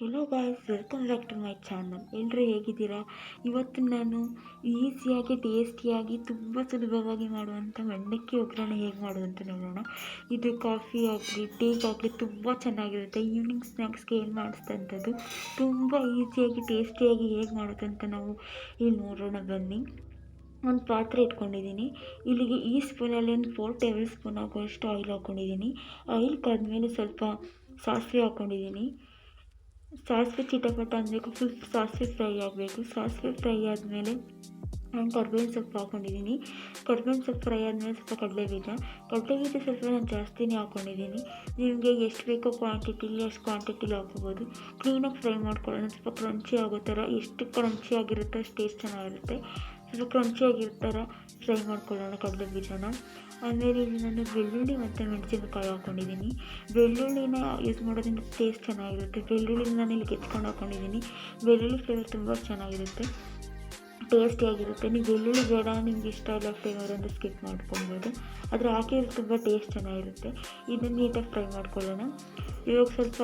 Hello guys welcome back to my channel ಎಲ್ಲರೂ ಹೇಗಿದ್ದೀರಾ? ಇವತ್ತು ನಾನು ಈಸಿಯಾಗಿ ಟೇಸ್ಟಿಯಾಗಿ ತುಂಬ ಸುಲಭವಾಗಿ ಮಾಡುವಂಥ ಮಂಡಕ್ಕಿ ಒಗ್ಗರಣೆ ಹೇಗೆ ಮಾಡೋದು ಅಂತ ನೋಡೋಣ. ಇದು ಕಾಫಿ ಆಗಲಿ ಟೀಗಾಗಲಿ ತುಂಬ ಚೆನ್ನಾಗಿರುತ್ತೆ. ಈವ್ನಿಂಗ್ ಸ್ನ್ಯಾಕ್ಸ್ಗೆ ಏನು ಮಾಡಿಸ್ತಂಥದ್ದು? ತುಂಬ ಈಸಿಯಾಗಿ ಟೇಸ್ಟಿಯಾಗಿ ಹೇಗೆ ಮಾಡೋದಂತ ನಾವು ಇಲ್ಲಿ ನೋಡೋಣ ಬನ್ನಿ. ಒಂದು ಪಾತ್ರೆ ಇಟ್ಕೊಂಡಿದ್ದೀನಿ. ಇಲ್ಲಿಗೆ ಈ ಸ್ಪೂನಲ್ಲಿ ಒಂದು ಫೋರ್ ಟೇಬಲ್ ಸ್ಪೂನ್ ಆಗುವಷ್ಟು ಆಯಿಲ್ ಹಾಕ್ಕೊಂಡಿದ್ದೀನಿ ಆಯಿಲ್ ಕಾದ್ಮೇಲೆ ಸ್ವಲ್ಪ ಸಾಸಿವೆ ಹಾಕ್ಕೊಂಡಿದ್ದೀನಿ ಸಾಸಿವೆ ಚಿಟಪಟ ಅನ್ನಬೇಕು ಫುಲ್ ಸಾಸಿವೆ ಫ್ರೈ ಆಗಬೇಕು. ಸಾಸಿವೆ ಫ್ರೈ ಆದಮೇಲೆ ನಾನು ಕರ್ಬೇವಿನ ಸೊಪ್ಪು ಹಾಕ್ಕೊಂಡಿದ್ದೀನಿ ಕರ್ಬೇವಿನ ಸೊಪ್ಪು ಫ್ರೈ ಆದಮೇಲೆ ಸ್ವಲ್ಪ ಕಡಲೆಬೀಜ ಕಡಲೆಬೀಜ ಸ್ವಲ್ಪ ನಾನು ಜಾಸ್ತಿನೇ ಹಾಕ್ಕೊಂಡಿದ್ದೀನಿ ನಿಮಗೆ ಎಷ್ಟು ಬೇಕೋ ಕ್ವಾಂಟಿಟಿಲಿ ಅಷ್ಟು ಕ್ವಾಂಟಿಟಿಲಿ ಹಾಕ್ಕೋಬೋದು. ಕ್ಲೀನಾಗಿ ಫ್ರೈ ಮಾಡ್ಕೊಳ್ಳೋಣ. ಸ್ವಲ್ಪ ಕ್ರಂಚಿ ಆಗೋ ಥರ ಎಷ್ಟು ಕ್ರಂಚಿ ಆಗಿರುತ್ತೋ ಅಷ್ಟು ಟೇಸ್ಟ್ ಚೆನ್ನಾಗಿರುತ್ತೆ. ಸ್ವಲ್ಪ ಕ್ರಂಚಿ ಆಗಿರೋ ಥರ ಫ್ರೈ ಮಾಡ್ಕೊಳ್ಳೋಣ ಕಡಲೆ ಬೀಜನ ಆಮೇಲೆ ಇಲ್ಲಿ ನಾನು ಬೆಳ್ಳುಳ್ಳಿ ಮತ್ತು ಮೆಣಸಿನಕಾಯಿ ಹಾಕ್ಕೊಂಡಿದ್ದೀನಿ ಬೆಳ್ಳುಳ್ಳಿನ ಯೂಸ್ ಮಾಡೋದ್ರಿಂದ ಟೇಸ್ಟ್ ಚೆನ್ನಾಗಿರುತ್ತೆ. ಬೆಳ್ಳುಳ್ಳಿನ ನಾನು ಇಲ್ಲಿ ಕೆತ್ಕೊಂಡು ಹಾಕ್ಕೊಂಡಿದ್ದೀನಿ ಬೆಳ್ಳುಳ್ಳಿ ಫ್ಲೇವರ್ ತುಂಬ ಚೆನ್ನಾಗಿರುತ್ತೆ. ಟೇಸ್ಟಿಯಾಗಿರುತ್ತೆ ನೀವು ಬೆಳ್ಳುಳ್ಳಿ ಬೇಡ, ನಿಮ್ಗೆ ಇಷ್ಟ ಇಲ್ಲ ಫ್ಲೇವರ್ ಅಂದರೆ ಸ್ಕಿಪ್ ಮಾಡ್ಕೊಬೋದು ಆದರೆ ಹಾಕಿದ್ರೆ ತುಂಬ ಟೇಸ್ಟ್ ಚೆನ್ನಾಗಿರುತ್ತೆ. ಇದನ್ನು ನೀಟಾಗಿ ಫ್ರೈ ಮಾಡ್ಕೊಳ್ಳೋಣ. ಇವಾಗ ಸ್ವಲ್ಪ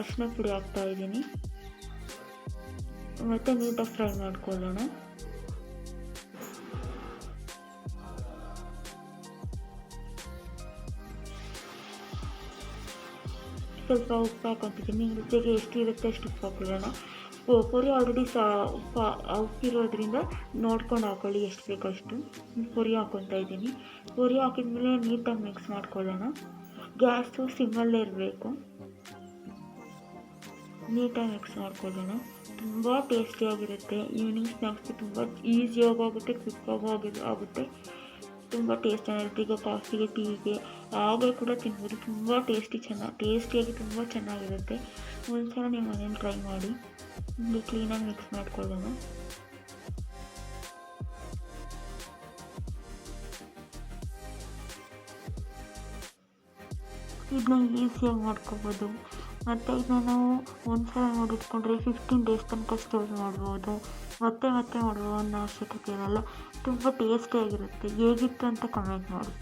ಅರಿಶಿನ ಪುಡಿ ಹಾಕ್ತಾ ಇದ್ದೀನಿ. ಮತ್ತು ನೀಟಾಗಿ ಫ್ರೈ ಮಾಡ್ಕೊಳ್ಳೋಣ. ಸ್ವಲ್ಪ ಉಪ್ಪು ಹಾಕೊತಿದ್ದೀನಿ ರುಚಿಗೆ ಎಷ್ಟು ಇರುತ್ತೆ ಅಷ್ಟು ಉಪ್ಪು ಹಾಕೊಳ್ಳೋಣ ಪುರಿ ಆಲ್ರೆಡಿ ಸಾ ಉಪ್ಪು ಉಪ್ಪಿರೋದ್ರಿಂದ ನೋಡ್ಕೊಂಡು ಹಾಕೊಳ್ಳಿ ಎಷ್ಟು ಬೇಕೋ ಅಷ್ಟು ಪುರಿ ಹಾಕೊತಾ ಇದ್ದೀನಿ ಪುರಿ ಹಾಕಿದ್ಮೇಲೆ ನೀಟಾಗಿ ಮಿಕ್ಸ್ ಮಾಡ್ಕೊಳ್ಳೋಣ ಗ್ಯಾಸು ಸಿಮ್ಮಲ್ಲೇ ಇರಬೇಕು ನೀಟಾಗಿ ಮಿಕ್ಸ್ ಮಾಡ್ಕೊಳ್ಳೋಣ ತುಂಬ ಟೇಸ್ಟಿಯಾಗಿರುತ್ತೆ ಈವ್ನಿಂಗ್ ಸ್ನ್ಯಾಕ್ಸ್ ತುಂಬ ಈಸಿಯಾಗಿ ಆಗುತ್ತೆ ಕ್ವಿಕ್ಕಾಗೂ ಆಗಿ ಆಗುತ್ತೆ ತುಂಬ ಟೇಸ್ಟ್ ಚೆನ್ನಾಗಿರುತ್ತೆ ಈಗ ಕಾಫಿಗೆ, ಟೀಗೆ ಹಾಗೆ ಕೂಡ ತಿನ್ಬೋದು ತುಂಬ ಟೇಸ್ಟಿ ಚೆನ್ನಾಗಿ ಟೇಸ್ಟಿಯಾಗಿ ತುಂಬ ಚೆನ್ನಾಗಿರುತ್ತೆ. ಒಂದ್ಸಲ ನೀವು ಮನೇಲಿ ಟ್ರೈ ಮಾಡಿ ಇಲ್ಲಿ ಕ್ಲೀನಾಗಿ ಮಿಕ್ಸ್ ಮಾಡ್ಕೊಳ್ಳೋಣ. ಇದನ್ನ ಈಸಿಯಾಗಿ ಮಾಡ್ಕೋಬೋದು. ಮತ್ತು ಇದನ್ನ ನಾವು ಒಂದು ಸಲ ಮಾಡಿಟ್ಕೊಂಡ್ರೆ ಫಿಫ್ಟೀನ್ ಡೇಸ್ ತನಕ ಸ್ಟೋರ್ ಮಾಡ್ಬೋದು. ಮತ್ತೆ ಮತ್ತೆ ಮಾಡುವ ಅನ್ನೋ ಅವಶ್ಯಕತೆ ಇರಲ್ಲ. ತುಂಬ ಟೇಸ್ಟಿಯಾಗಿರುತ್ತೆ ಹೇಗಿತ್ತು ಅಂತ ಕಮೆಂಟ್ ಮಾಡಿ.